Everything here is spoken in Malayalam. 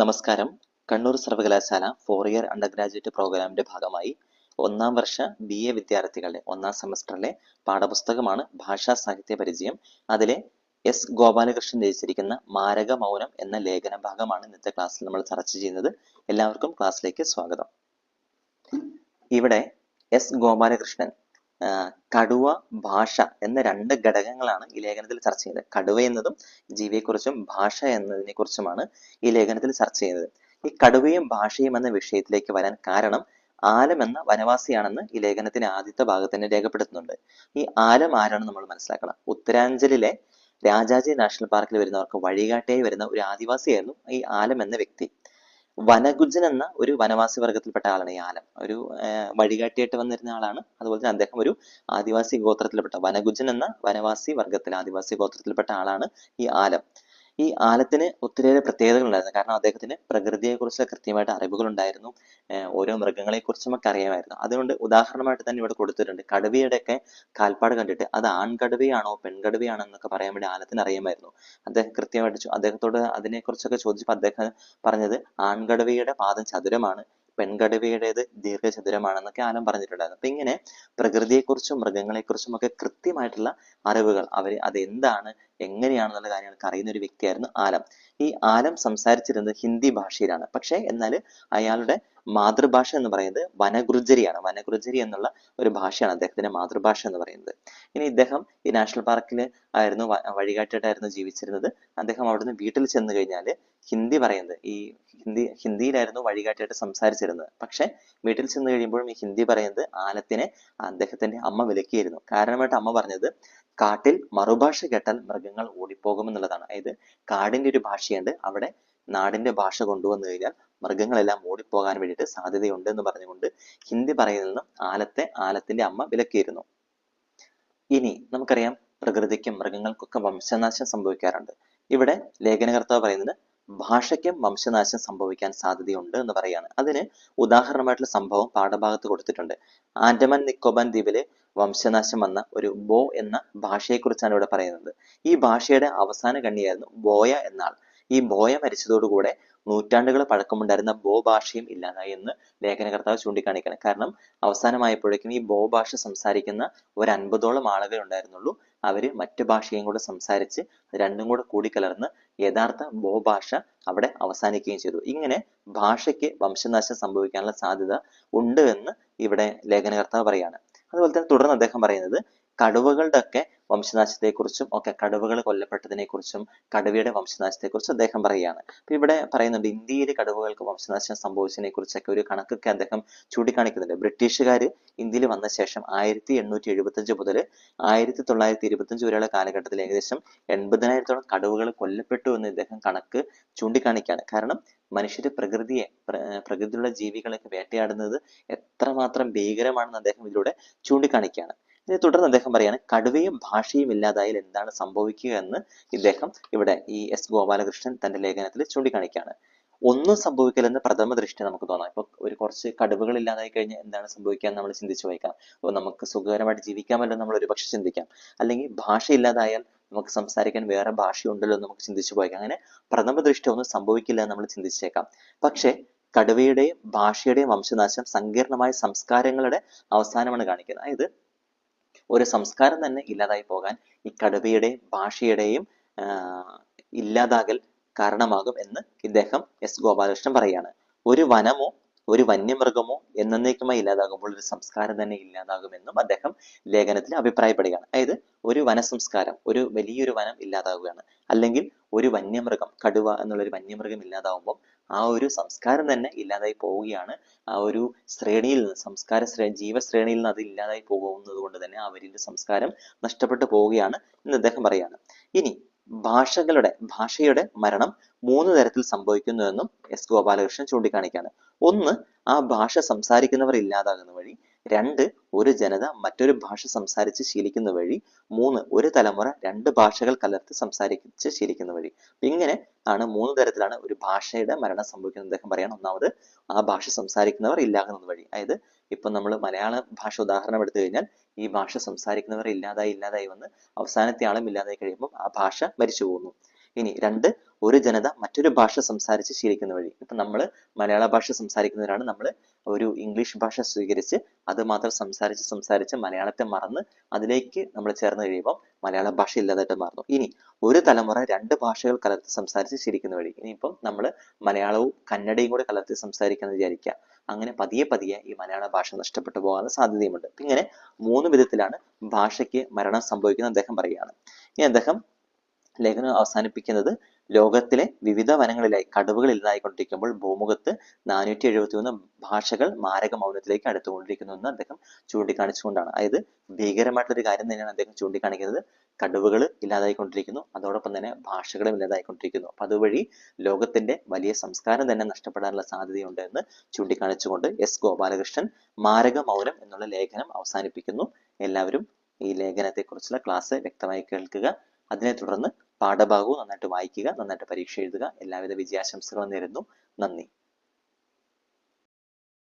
നമസ്കാരം. കണ്ണൂർ സർവകലാശാല ഫോർ ഇയർ അണ്ടർ ഗ്രാജുവേറ്റ് പ്രോഗ്രാമിന്റെ ഭാഗമായി ഒന്നാം വർഷ ബി എ വിദ്യാർത്ഥികളുടെ ഒന്നാം സെമസ്റ്ററിലെ പാഠപുസ്തകമാണ് ഭാഷാ സാഹിത്യ പരിചയം. അതിലെ എസ് ഗോപാലകൃഷ്ണൻ രചിച്ചിരിക്കുന്ന മാരക മൗനം എന്ന ലേഖന ഭാഗമാണ് ഇന്നത്തെ ക്ലാസ്സിൽ നമ്മൾ ചർച്ച ചെയ്യുന്നത്. എല്ലാവർക്കും ക്ലാസ്സിലേക്ക് സ്വാഗതം. ഇവിടെ എസ് ഗോപാലകൃഷ്ണൻ കടുവ ഭാഷ എന്ന രണ്ട് ഘടകങ്ങളാണ് ഈ ലേഖനത്തിൽ ചർച്ച ചെയ്തത് കടുവ എന്നതും ജീവിയെക്കുറിച്ചും ഭാഷ എന്നതിനെ കുറിച്ചുമാണ് ഈ ലേഖനത്തിൽ ചർച്ച ചെയ്തത് ഈ കടുവയും ഭാഷയും എന്ന വിഷയത്തിലേക്ക് വരാൻ കാരണം ആലം എന്ന വനവാസിയാണെന്ന് ഈ ലേഖനത്തിന്റെ ആദ്യത്തെ ഭാഗത്ത് തന്നെ രേഖപ്പെടുത്തുന്നുണ്ട്. ഈ ആലം ആരാണെന്ന് നമ്മൾ മനസ്സിലാക്കണം. ഉത്തരാഞ്ചലിലെ രാജാജി നാഷണൽ പാർക്കിൽ വരുന്നവർക്ക് വഴികാട്ടിയായി വരുന്ന ഒരു ആദിവാസിയായിരുന്നു ഈ ആലം എന്ന വ്യക്തി. വനഗുജൻ എന്ന ഒരു വനവാസി വർഗത്തിൽപ്പെട്ട ആളാണ് ഈ ആലം. ഒരു വഴികാട്ടിയായിട്ട് വന്നിരുന്ന ആളാണ്. അതുപോലെ തന്നെ അദ്ദേഹം ഒരു ആദിവാസി ഗോത്രത്തിൽപ്പെട്ട വനഗുജൻ എന്ന വനവാസി വർഗത്തിൽ ആദിവാസി ഗോത്രത്തിൽപ്പെട്ട ആളാണ് ഈ ആലം. ഈ ആലത്തിന് ഒത്തിരിയേറെ പ്രത്യേകതകൾ ഉണ്ടായിരുന്നു. കാരണം അദ്ദേഹത്തിന് പ്രകൃതിയെക്കുറിച്ച് കൃത്യമായിട്ട് അറിവുകൾ ഉണ്ടായിരുന്നു ഓരോ മൃഗങ്ങളെക്കുറിച്ചും ഒക്കെ അറിയാമായിരുന്നു. അതുകൊണ്ട് ഉദാഹരണമായിട്ട് തന്നെ ഇവിടെ കൊടുത്തിട്ടുണ്ട്. കടുവയുടെയൊക്കെ കാൽപ്പാട് കണ്ടിട്ട് അത് ആൺകടുവയാണോ പെൺകടുവയാണോ എന്നൊക്കെ പറയാൻ വേണ്ടി ആലത്തിന് അറിയാമായിരുന്നു. അദ്ദേഹം കൃത്യമായിട്ട് അദ്ദേഹത്തോട് അതിനെക്കുറിച്ചൊക്കെ ചോദിച്ചപ്പോൾ അദ്ദേഹം പറഞ്ഞത് ആൺകടുവയുടെ പാദം ചതുരമാണ് പെൺകടുവയുടേത് ദീർഘചതുരമാണെന്നൊക്കെ ആലം പറഞ്ഞിട്ടുണ്ടായിരുന്നു. അപ്പൊ ഇങ്ങനെ പ്രകൃതിയെക്കുറിച്ചും മൃഗങ്ങളെക്കുറിച്ചും ഒക്കെ കൃത്യമായിട്ടുള്ള അറിവുകൾ അവർ അത് എന്താണ് എങ്ങനെയാണെന്നുള്ള കാര്യങ്ങളൊക്കെ അറിയുന്ന ഒരു വ്യക്തിയായിരുന്നു ആലം. ഈ ആലം സംസാരിച്ചിരുന്നത് ഹിന്ദി ഭാഷയിലാണ്. പക്ഷേ എന്നാൽ അയാളുടെ മാതൃഭാഷ എന്ന് പറയുന്നത് വനഗുർജരിയാണ് വനഗുർജരി എന്നുള്ള ഒരു ഭാഷയാണ് അദ്ദേഹത്തിന്റെ മാതൃഭാഷ എന്ന് പറയുന്നത്. ഇനി ഇദ്ദേഹം ഈ നാഷണൽ പാർക്കിൽ ആയിരുന്നു വഴികാട്ടിയിട്ടായിരുന്നു ജീവിച്ചിരുന്നത്. അദ്ദേഹം അവിടുന്ന് വീട്ടിൽ ചെന്ന് കഴിഞ്ഞാൽ ഹിന്ദി പറയുന്നത്. ഈ ഹിന്ദി ഹിന്ദിയിലായിരുന്നു വഴികാട്ടിയായിട്ട് സംസാരിച്ചിരുന്നത്. പക്ഷെ വീട്ടിൽ ചെന്ന് കഴിയുമ്പോഴും ഈ ഹിന്ദി പറയുന്നത് ആലത്തിനെ അദ്ദേഹത്തിന്റെ അമ്മ വിലക്കിയിരുന്നു. കാരണമായിട്ട് അമ്മ പറഞ്ഞത് കാട്ടിൽ മറുഭാഷ കേട്ടാൽ മൃഗങ്ങൾ ഓടിപ്പോകുമെന്നുള്ളതാണ് അതായത് കാടിന്റെ ഒരു ഭാഷയുണ്ട്. അവിടെ നാടിന്റെ ഭാഷ കൊണ്ടുവന്നു കഴിഞ്ഞാൽ മൃഗങ്ങളെല്ലാം ഓടിപ്പോകാൻ വേണ്ടിയിട്ട് സാധ്യതയുണ്ട് എന്ന് പറഞ്ഞുകൊണ്ട് ഹിന്ദി പറയുന്നതിൽ ആലത്തെ ആലത്തിന്റെ അമ്മ വിലക്കിയിരുന്നു ഇനി നമുക്കറിയാം പ്രകൃതിക്കും മൃഗങ്ങൾക്കൊക്കെ വംശനാശം സംഭവിക്കാറുണ്ട്. ഇവിടെ ലേഖനകർത്താവ് പറയുന്നത് ഭാഷയ്ക്കും വംശനാശം സംഭവിക്കാൻ സാധ്യതയുണ്ട് എന്ന് പറയാണ്. അതിന് ഉദാഹരണമായിട്ടുള്ള സംഭവം പാഠഭാഗത്ത് കൊടുത്തിട്ടുണ്ട്. ആൻഡമാൻ നിക്കോബാൻ ദ്വീപിലെ വംശനാശം വന്ന ഒരു ബോ എന്ന ഭാഷയെക്കുറിച്ചാണ് ഇവിടെ പറയുന്നത്. ഈ ഭാഷയുടെ അവസാന കണ്ണിയായിരുന്നു ബോയ എന്നാൾ ഈ ബോയ മരിച്ചതോടുകൂടെ നൂറ്റാണ്ടുകൾ പഴക്കമുണ്ടായിരുന്ന ബോ ഭാഷയും ഇല്ലാതായി എന്ന് ലേഖനകർത്താവ് ചൂണ്ടിക്കാണിക്കണം കാരണം അവസാനമായപ്പോഴേക്കും ഈ ബോ ഭാഷ സംസാരിക്കുന്ന ഒരു അൻപതോളം ആളുകൾ ഉണ്ടായിരുന്നുള്ളൂ. അവർ മറ്റു ഭാഷയും കൂടെ സംസാരിച്ച് രണ്ടും കൂടെ കൂടിക്കലർന്ന് യഥാർത്ഥ ബോ ഭാഷ അവിടെ അവസാനിക്കുകയും ചെയ്തു. ഇങ്ങനെ ഭാഷയ്ക്ക് വംശനാശം സംഭവിക്കാനുള്ള സാധ്യത ഉണ്ട് എന്ന് ഇവിടെ ലേഖനകർത്താവ് പറയാണ്. അതുപോലെ തന്നെ തുടർന്ന് അദ്ദേഹം പറയുന്നത് കടുവകളുടെ ഒക്കെ വംശനാശത്തെക്കുറിച്ചും ഒക്കെ കടുവകൾ കൊല്ലപ്പെട്ടതിനെ കുറിച്ചും കടുവയുടെ വംശനാശത്തെക്കുറിച്ചും അദ്ദേഹം പറയുകയാണ്. അപ്പൊ ഇവിടെ പറയുന്നുണ്ട് ഇന്ത്യയിൽ കടുവകൾക്ക് വംശനാശം സംഭവിച്ചതിനെ കുറിച്ചൊക്കെ ഒരു കണക്കൊക്കെ അദ്ദേഹം ചൂണ്ടിക്കാണിക്കുന്നുണ്ട്. ബ്രിട്ടീഷുകാർ ഇന്ത്യയിൽ വന്ന ശേഷം ആയിരത്തി എണ്ണൂറ്റി എഴുപത്തഞ്ച് മുതൽ ആയിരത്തി തൊള്ളായിരത്തി ഇരുപത്തഞ്ച് വരെയുള്ള കാലഘട്ടത്തിൽ ഏകദേശം എൺപതിനായിരത്തോളം കടുവകൾ കൊല്ലപ്പെട്ടു എന്ന് ഇദ്ദേഹം കണക്ക് ചൂണ്ടിക്കാണിക്കുകയാണ്. കാരണം മനുഷ്യര് പ്രകൃതിയെ പ്ര- പ്രകൃതിയിലുള്ള ജീവികളെയൊക്കെ വേട്ടയാടുന്നത് എത്രമാത്രം ഭീകരമാണെന്ന് അദ്ദേഹം ഇതിലൂടെ ചൂണ്ടിക്കാണിക്കുകയാണ്. ഇതിനെ തുടർന്ന് അദ്ദേഹം പറയാണ് കടുവയും ഭാഷയും ഇല്ലാതായാൽ എന്താണ് സംഭവിക്കുക എന്ന് ഇദ്ദേഹം ഇവിടെ ഈ എസ്. ഗോപാലകൃഷ്ണൻ തന്റെ ലേഖനത്തിൽ ചൂണ്ടിക്കാണിക്കുകയാണ്. ഒന്നും സംഭവിക്കില്ലെന്ന് പ്രഥമ ദൃഷ്ടി നമുക്ക് തോന്നാം. ഇപ്പൊ ഒരു കുറച്ച് കടുവകൾ ഇല്ലാതായി കഴിഞ്ഞാൽ എന്താണ് സംഭവിക്കുക നമ്മൾ ചിന്തിച്ചു വയ്ക്കാം. അപ്പോൾ നമുക്ക് സുഖകരമായിട്ട് ജീവിക്കാമല്ലോ നമ്മൾ ഒരുപക്ഷെ ചിന്തിക്കാം. അല്ലെങ്കിൽ ഭാഷ ഇല്ലാതായാൽ നമുക്ക് സംസാരിക്കാൻ വേറെ ഭാഷയുണ്ടല്ലോ എന്ന് നമുക്ക് ചിന്തിച്ചു പോയേക്കാം അങ്ങനെ പ്രഥമ ദൃഷ്ടി ഒന്നും സംഭവിക്കില്ല എന്ന് നമ്മൾ ചിന്തിച്ചേക്കാം. പക്ഷേ കടുവയുടെയും ഭാഷയുടെയും വംശനാശം സങ്കീർണമായ സംസ്കാരങ്ങളുടെ അവസാനമാണ് കാണിക്കുന്നത്. അതായത് ഒരു സംസ്കാരം തന്നെ ഇല്ലാതായി പോകാൻ ഈ കടുവയുടെ ഭാഷയുടെയും ഇല്ലാതാകൽ കാരണമാകും എന്ന് ഇദ്ദേഹം എസ്. ഗോപാലകൃഷ്ണൻ പറയാണ്. ഒരു വനമോ ഒരു വന്യമൃഗമോ എന്നേക്കുമായി ഇല്ലാതാകുമ്പോൾ ഒരു സംസ്കാരം തന്നെ ഇല്ലാതാകുമെന്നും അദ്ദേഹം ലേഖനത്തിൽ അഭിപ്രായപ്പെടുകയാണ്. അതായത് ഒരു വനസംസ്കാരം ഒരു വലിയൊരു വനം ഇല്ലാതാകുകയാണ് അല്ലെങ്കിൽ ഒരു വന്യമൃഗം കടുവ എന്നുള്ള ഒരു വന്യമൃഗം ഇല്ലാതാവുമ്പോൾ ആ ഒരു സംസ്കാരം തന്നെ ഇല്ലാതായി പോവുകയാണ്. ആ ഒരു ശ്രേണിയിൽ നിന്ന് സംസ്കാര ശ്രേ ജീവശ്രേണിയിൽ നിന്ന് അത് ഇല്ലാതായി പോകുന്നത് കൊണ്ട് തന്നെ അവരിന്റെ സംസ്കാരം നഷ്ടപ്പെട്ടു പോവുകയാണ് എന്ന് അദ്ദേഹം പറയുകയാണ് ഇനി ഭാഷകളുടെ ഭാഷയുടെ മരണം മൂന്ന് തരത്തിൽ സംഭവിക്കുന്നു എന്നും എസ് ഗോപാലകൃഷ്ണൻ ചൂണ്ടിക്കാണിക്കുകയാണ് ഒന്ന് ആ ഭാഷ സംസാരിക്കുന്നവർ ഇല്ലാതാകുന്ന വഴി. രണ്ട് ഒരു ജനത മറ്റൊരു ഭാഷ സംസാരിച്ച് ശീലിക്കുന്ന വഴി. മൂന്ന് ഒരു തലമുറ രണ്ട് ഭാഷകൾ കലർത്തി സംസാരിച്ച് ശീലിക്കുന്ന വഴി. ഇങ്ങനെ ആണ് മൂന്ന് തരത്തിലാണ് ഒരു ഭാഷയുടെ മരണം സംഭവിക്കുന്നത്. അദ്ദേഹം പറയാണ് ഒന്നാമത് ആ ഭാഷ സംസാരിക്കുന്നവർ ഇല്ലാകുന്നത് വഴി. അതായത് ഇപ്പൊ നമ്മൾ മലയാള ഭാഷ ഉദാഹരണം എടുത്തു കഴിഞ്ഞാൽ ഈ ഭാഷ സംസാരിക്കുന്നവർ ഇല്ലാതായി ഇല്ലാതായി വന്ന് അവസാനത്തെ ആളും ഇല്ലാതായി കഴിയുമ്പോൾ ആ ഭാഷ മരിച്ചു പോകുന്നു. ഇനി രണ്ട് ഒരു ജനത മറ്റൊരു ഭാഷ സംസാരിച്ച് ശീലിക്കുന്ന വഴി. ഇപ്പൊ നമ്മൾ മലയാള ഭാഷ സംസാരിക്കുന്നവരാണ് നമ്മൾ ഒരു ഇംഗ്ലീഷ് ഭാഷ സ്വീകരിച്ച് അത് മാത്രം സംസാരിച്ച് സംസാരിച്ച് മലയാളത്തെ മറന്ന് അതിലേക്ക് നമ്മൾ ചേർന്ന് കഴിയുമ്പോൾ മലയാള ഭാഷ ഇല്ലാതായിട്ട് മാറുന്നു. ഇനി ഒരു തലമുറ രണ്ട് ഭാഷകൾ കലർത്തി സംസാരിച്ച് ശീലിക്കുന്ന വഴി. ഇനിയിപ്പം നമ്മൾ മലയാളവും കന്നഡയും കൂടെ കലർത്തി സംസാരിക്കാന്ന് വിചാരിക്കുക. അങ്ങനെ പതിയെ പതിയെ ഈ മലയാള ഭാഷ നഷ്ടപ്പെട്ടു പോകാൻ സാധ്യതയുമുണ്ട്. ഇങ്ങനെ മൂന്ന് വിധത്തിലാണ് ഭാഷയ്ക്ക് മരണം സംഭവിക്കുന്നത് അദ്ദേഹം പറയുകയാണ്. ഇനി അദ്ദേഹം ലേഖനം അവസാനിപ്പിക്കുന്നത് ലോകത്തിലെ വിവിധ വനങ്ങളിലായി കടുവകൾ ഇല്ലാതായിക്കൊണ്ടിരിക്കുമ്പോൾ ഭൂമുഖത്ത് നാനൂറ്റി എഴുപത്തി ഒന്ന് ഭാഷകൾ മാരക മൗനത്തിലേക്ക് അടുത്തുകൊണ്ടിരിക്കുന്നു എന്ന് അദ്ദേഹം ചൂണ്ടിക്കാണിച്ചുകൊണ്ടാണ്. അതായത് ഭീകരമായിട്ടുള്ള ഒരു കാര്യം തന്നെയാണ് അദ്ദേഹം ചൂണ്ടിക്കാണിക്കുന്നത്. കടുവകൾ ഇല്ലാതായിക്കൊണ്ടിരിക്കുന്നു. അതോടൊപ്പം തന്നെ ഭാഷകളും ഇല്ലാതായിക്കൊണ്ടിരിക്കുന്നു. അപ്പൊ അതുവഴി ലോകത്തിന്റെ വലിയ സംസ്കാരം തന്നെ നഷ്ടപ്പെടാനുള്ള സാധ്യതയുണ്ട് എന്ന് ചൂണ്ടിക്കാണിച്ചുകൊണ്ട് എസ് ഗോപാലകൃഷ്ണൻ മാരക മൗനം എന്നുള്ള ലേഖനം അവസാനിപ്പിക്കുന്നു. എല്ലാവരും ഈ ലേഖനത്തെക്കുറിച്ചുള്ള ക്ലാസ് വ്യക്തമായി കേൾക്കുക. അതിനെ തുടർന്ന് പാഠഭാഗവും നന്നായിട്ട് വായിക്കുക നന്നായിട്ട് പരീക്ഷ എഴുതുക. എല്ലാവിധ വിജയാശംസകളും നേരുന്നു. നന്ദി.